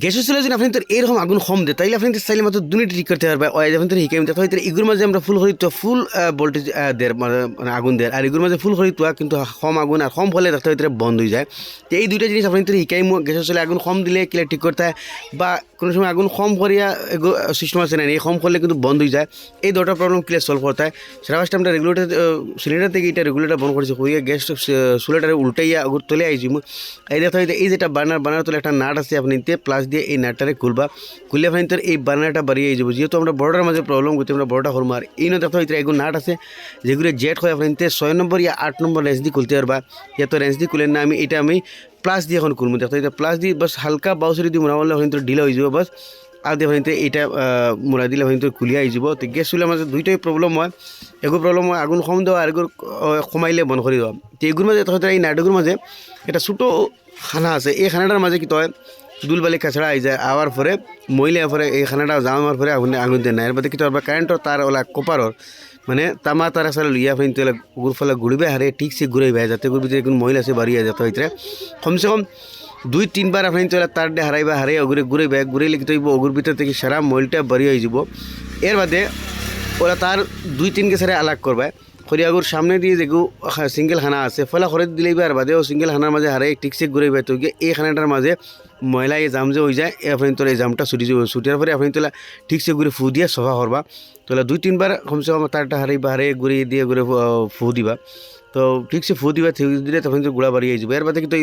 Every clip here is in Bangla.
গ্যাসের চুলা যদি আপনি তো এরকম আগুন কম দেয়। তাইলে আপনি চাইলে মাত্র দুনিট ঠিক করতে পারবে। ওই আপনি তো শিকাই দিতে হয় এগুলোর মাঝে আমরা ফুল হরিত ফুল ভোল্টেজ দেয় মানে আগুন দেয়। আর এগুলোর মাঝে ফুল হরিত কিন্তু কম আগুন আর কম ফলে দেখতে হয় বন্ধ হয়ে যায়। তো এই দুইটা জিনিস আপনি তো শিকাই গ্যাসের চলে আগুন কম দিলে কিলা ঠিক করতে হয়। বা কোনো সময় আগুন কম করিয়া সিস্টেম আছে না এই কম করলে কিন্তু বন্ধ হয়ে যায়। এই দুটো প্রবলেম ক্লিয়ার সলভ করতে হয় সেটা ফার্স্ট আমরা রেগুলেটার সিলিন্ডার থেকে এটা রেগুলেটার বন্ধ করেছি, হইয়া গ্যাস চুলাটারে উল্টাইয়া তুলে আইছি এই দেখতে হয় এই যেটা বার্নার বার্নার তোলে একটা নাট আছে, আপনি নিতে প্লাস দিয়ে এই নাটটারে খুলবা। খুললে আপনি তোর এই বার্নারটা বাড়িয়ে যাব যেহেতু আমরা বড়টার মাঝে প্রবলেম করতে আমরা বড়টা হরম আর এই না দেখতে হয় এগুলো নাট আছে, যেগুলো জেট হয়, আপনি নিতে ছয় নম্বর ইয়া আট নম্বর রেঞ্জ দিয়ে খুলতে পারবা। ইয়া তো রেঞ্জ দিয়ে খুলেন না আমি, এটা আমি প্লাস দিয়ে এখন খুলবো দেখতে হয় প্লাস দিয়ে বাস হালকা বাউসরি দিয়ে মোড়া মারলে হয়তো ঢিলা হয়ে যাব, বাস। আর দিয়ে হয়তো এটা মোড়া দিলে হয়তো খুলিয়া আই যাব। তো গ্যাস চুলার মাঝে দুইটাই প্রবলেম হয়। এগুলো প্রবলেম হয়, আগুন কম দেওয়া আর এগুলো কমাইলে বন্ধ করে দেওয়া। তো এগুলোর মাঝে হয়তো এই নাটকের মাঝে এটা ছোটো খানা আছে। এই খানাটার মাঝে কি হয়, দুলবালি কাছড়া আই যায় আওয়ার পরে মহিলা পরে এই খানাটা যাওয়ার পরে আগুন আগুন দেয় না এর বাদে কি কারেন্টর তার ওলা কোপারর মানে তামা তারা সারা লইয়া ফেন তাহলে গুড় ফলে ঘুরবে হারে ঠিক সে ঘুরে ভাই যাতে গুড় ভিতরে কোন মহিলা সে বাড়িয়ে যাতে হইতে কমসে কম দুই তিনবার আপনি তাহলে তার ডে হারাইবা হারাই অগুরে ঘুরে ভাই ঘুরে লিখে হইব অগুর ভিতর থেকে সারা মহিলটা বাড়ি হয়ে যাব এর বাদে ওরা তার দুই, তিনকে সারা আলাগ করবে। খরিয়াগুর সামনে দিয়ে যেগু সিঙ্গেল খানা আছে, ফলে খরে দিলেই আর বাদেও সিঙ্গেল খানার মাঝে হারাই ঠিকছে ঘুরে পাই তো এই খানাটার মাঝে ময়লা এই জাম যে হয়ে যায় আপনি তোলা এই জামটা ছুটি যাব। ছুটিয়ার পরে আপনি তোলা ঠিকছে ঘুরে ফু দিয়ে সফা করবা তোলা দুই তিনবার কমসে কম তারটা হারাইবা হারাই ঘুরে দিয়ে ঘুরে ফু দিবা। তো ঠিকছে ফু দিবা, ঠিক দিলে তখন গুড়া বাড়িয়ে যাবে। এর বাদে কিন্তু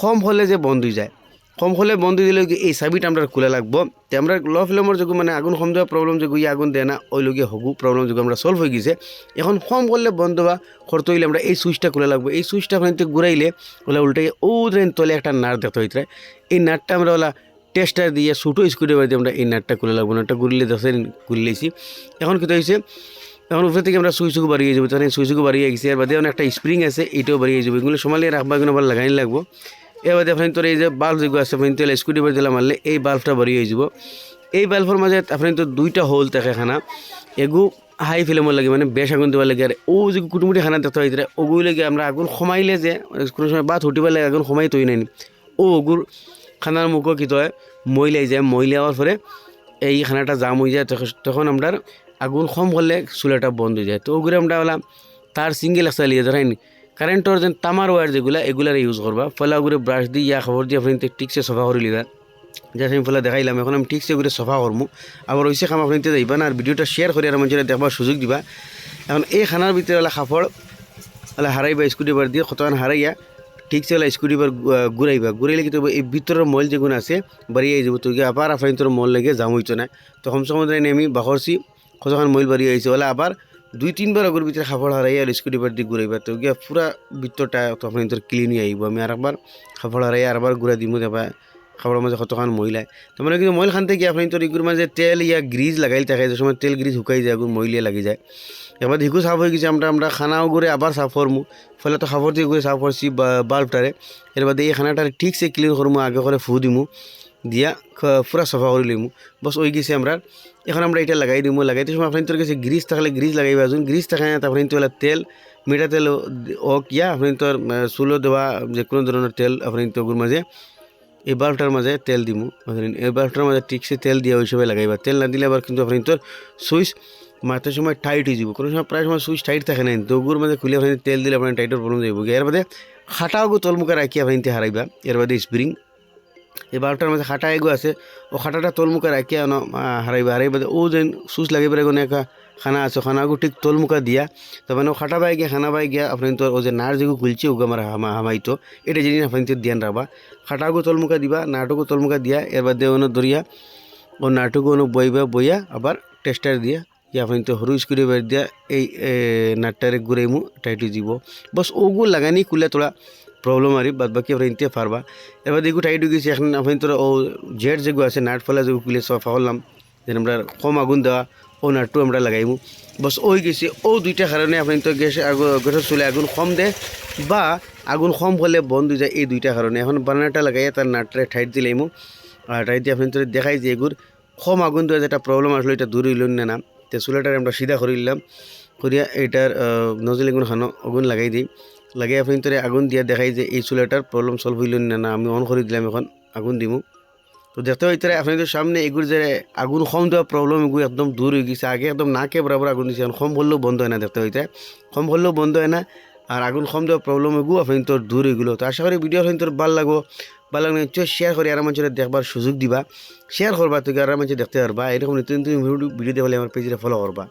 কম হলে যে বন্ধ হয়ে যায়। কম হলে বন্ধ দিলে এই চাবিটা আমরা খোলা লাগবো? তো আমরা ল ফিল্মৰ যোগু মানে আগুন কম দেওয়া প্রবলেম যোগু ই আগুন দেয় না, ওই লোকে হবু প্রবলেম যোগু আমরা সলভ হয়ে গেছে। এখন কম করলে বন্ধ বা খরচ হইলে আমরা এই সুইচটা খোলা লাগবো। এই সুইচটা আপনার ঘুরাইলে ওলা উল্টাই ও ট্রেন তলে একটা নাট দেখতে হইতে এই নাটটা আমরা ওলা টেস্টার দিয়ে ছোটো স্কুটি বাড়িতে আমরা এই নাটটা খুলে লাগবো। নাটটা ঘুরলে দেখেন খুললেছি এখন কী হয়েছে এখন উপরে থেকে আমরা সুইচুকু বাড়িয়ে যাব। তখন সুইচুকু বাড়িয়ে গেছি আর বাদে একটা স্প্রিং আছে এটাও বাড়িয়ে যাব এগুলো সমালিয়ে রাখবা এগুলো আবার লাগাই লাগবো এবার আপনি তোর এই যে বাল্ব যেগুলো আছে, আপনি তেল স্কুটি বাড়ি দিলে মারলে এই বাল্বটা বাড়িয়ে হয়ে যাব। এই বাল্বের মাঝে আপনি তো দুইটা হোল থাকে খানা এগু হাই ফ্লেমের লাগে মানে বেশ আগুন দেওয়ার লাগে। আর ও যে কুটুমুটি খানা দেখতে হয়েছে ওগুলো লাগে আমরা আগুন সমাইলে যে, কোনো সময় বাদ উঠিবার লাগে আগুন সমাই তৈ নাই। ও ওগুর খানার মুখও কি হয় মইলাই যায়। মইলে হওয়ার পরে এই খানাটা জাম হয়ে যায়, তখন আমরা আগুন কম করলে চুলাটা বন্ধ হয়ে যায়। তো ওগুলো আমরা বললাম তার সিঙ্গেল একটা লিয়ে ধরাই কারেন্টর যেন তামার ওয়ার যেগুলো এগুলার ইউজ করবা ফলে ওগুলো ব্রাশ দিয়ে ইয়া খবর দিয়ে আপনি ঠিকসে সফা করে লিবা। যা আমি ফলে দেখাইলাম এখন আমি ঠিকসে করে সফা করব আবার ওইসে খাম আপনি যাইবা না আর ভিডিওটা শেয়ার করে আর মানুষের দেখবার সুযোগ দিবা। এখন এই খানার ভিতরে ওলা কাপড় ওলা হারাইবা স্কুটি বার দিয়ে কতক্ষণ হারাইয়া ঠিকসে ওলা স্কুটি বার ঘুরাইবা ঘুরাইলে কিন্তু এই ভিতরের মল যেগুলো আছে বাড়িয়ে যাব। তো আবার আপনার তোর মল লেগে জাম হইতো না। তো কমসে কম আমি বাহরছি কতক্ষণ মইল বাড়িয়ে আইছে ওলা আবার দুই তিনবার আগর ভিতরে খাফড় হারাই আর স্কুটি বার দিয়ে ঘুরাইবা তো গিয়া পুরা ভিতরটা তখন তোর ক্লিন হয়ে আইব আমি আর একবার খাফড় হারাই আর একবার ঘুরা দেবা খাবারের মাঝে কতক্ষণ মহিলায় তো মানে কিন্তু মহিল খান থেকে আপনি তোর ইগুর মাঝে তেল ইয়া গ্রিজ লাগাই থাকে, যে সময় তেল গ্রিজ শুকাই যায় এগুলো মহিলিয়া লাগি যায়। এবার হিকু সাফ হয়ে গেছে আমরা আমরা খানাও ঘুরে আবার সাফ করমু ফলে তো খাবার ঘুরে সাফ করছি বাল্বটারে এর বাদে এই খানাটারে ঠিকসে ক্লিন করমু আগে করে ফু দিমু। দিয়া পুরা সফা করে লিমু বস ওই গেছে আমরা, এখন আমরা এটা লাগাই দিমু লাগাইতে সময় আপনার তোর কাছে গ্রিজ থাকলে গ্রিজ লাগাইবা। যখন গ্রিজ থাকে না তারপরে তো তেল, মিঠা তেল ও কিয়া আপনি তোর চুলো দেওয়া যে কোনো ধরনের তেল আপনি তো ওগুর মাঝে এই বাল্বটার মাঝে তেল দিমু। এই বাল্বটার মাঝে ঠিকসে তেল দিয়ে ওই সময় লাগাইবা। তেল না দিলে আবার কিন্তু আপনি তোর সুইচ মাথার সময় টাইট হয়ে যাব। কোনো সময় প্রায় সময় সুইচ টাইট থাকে না দৌগুর মাঝে খুলে আপনি তেল দিলে আপনার টাইটের প্রবলেম যাইব এর বাদে খাটাও তলমুখে রাখি আপনি হারাইবা এর বাদে স্প্রিং এই বাল্বটার মাঝে খাটা এগো আছে, ও খাটাটা তলমুখে রাখিয়া ন হারাইবা। হারাইবা ও যেন সুচ লাগিবার এগো একা খানা আছে খানাগু ঠিক তলমুখা দিয়া তবে ও খাটা বাই গিয়া, খানা বাই গিয়া, আপনি তোর ও যে নার যেগু খুলছে, ওগো আমার হামা, হামাইতো। এটা জিনিস আপনি তোর ধ্যান রাখবা। খাটাগু তলমুখা দিবা নাটকু তলমুখা দিয়া এর বাদে অন্য দরিয়া ও নাটকু অন্য বইবা, বইয়া আবার টেস্টার দিয়া ইয়া আপনি তো করে বের দিয়া, এই নাটটারে ঘুরাইমু টাইটু দিব বস, ওগু লাগানি খুলে তোলা প্রবলেম আর বাদ বাকি আপনার নিতে পারবা। এবার দেখু টাইট গেছি, এখন আপনি তোর ও জেট যেগুলো আছে, নাট ফেলা যেগুলো খুলে সফা করলাম যেন আমরা কম আগুন দেওয়া, ও নাটটু আমরা লাগাইমু। বস, ওই গেছি, ও দুইটা কারণে আপনি তো গ্যাস গ্যাসের চুলে আগুন কম দেয় বা আগুন কম হলে বন্ধ হয়ে যায় এই দুইটা কারণে। এখন বানানাটা লাগাইয়া তার নাটটা ঠাইট দিলাইমু আর টাইট দিয়ে আপনি দেখাই যে এগুর কম আগুন দেওয়া যেটা প্রবলেম আসলো, এটা দূর হইল না না। তো চুলাটার আমরা সিধা করিলাম করিয়া এইটার নজল এগুন খানো আগুন লাগাই দিই। লাগে আপনি তোরে আগুন দিয়া দেখাই যে এই চুলাটার প্রবলেম সলভ হইল না না, আমি অন করে দিলাম এখন, আগুন দিমু। তো দেখতে পাইতে আপনাদের সামনে এগুলো যে আগুন কম দেওয়া প্রবলেম এগুলো একদম দূর হয়ে গেছে। আগে একদম নাকে বরাবর আগুন দিচ্ছে এখন কম হলেও বন্ধ হয় না, দেখতে পাইতে কম হলেও বন্ধ হয় না, আর আগুন কম দেওয়া প্রবলেম এগুলো আপনি তোর দূর হয়ে গেলো। তো আশা করি ভিডিও আপনি তোর ভালো লাগবো। ভালো লাগলে নিশ্চয় শেয়ার করে আর মানুষের দেখবার সুযোগ দিবা। শেয়ার করবা তোকে আর মানুষের দেখতে পারবা। এরকম নিত্য নতুন ভিডিও দেখলে আমার পেজে ফলো করবা।